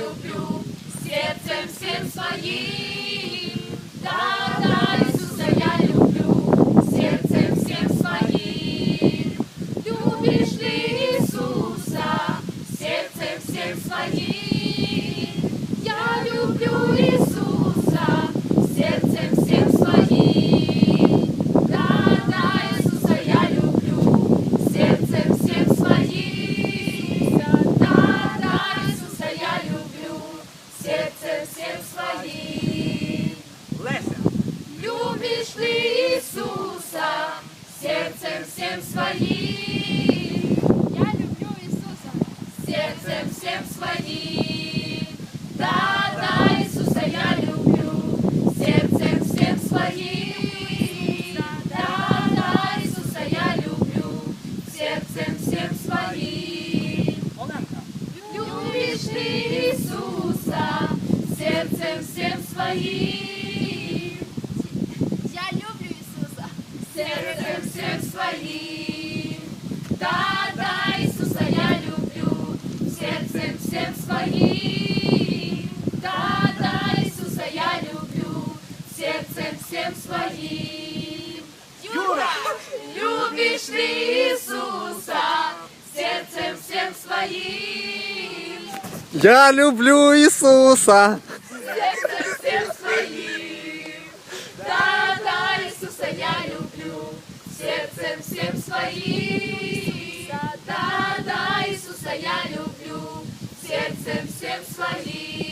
люблю, сердцем всем своим. Да, да, Иисуса я люблю, сердцем всем своим. Любишь ли Иисуса, сердцем всем своим? Я люблю Иисуса, сердцем? Я люблю Ісуса. сердцем всем своим. Да, да, Иисуса я люблю, сердцем всем своим. Да, да, Иисуса я люблю, сердцем всем своим. Любишь ли Иисуса, сердцем всем своим? Я люблю Ісуса. Сердцем всем своим. Да, да, Иисуса я люблю, сердцем всем своим. Да, да, Иисуса я люблю, сердцем всем своим. Юра! Любишь ли Иисуса, сердцем всем своим? Я люблю Ісуса. Своим. Да, да, Иисуса я люблю, сердцем всем своим.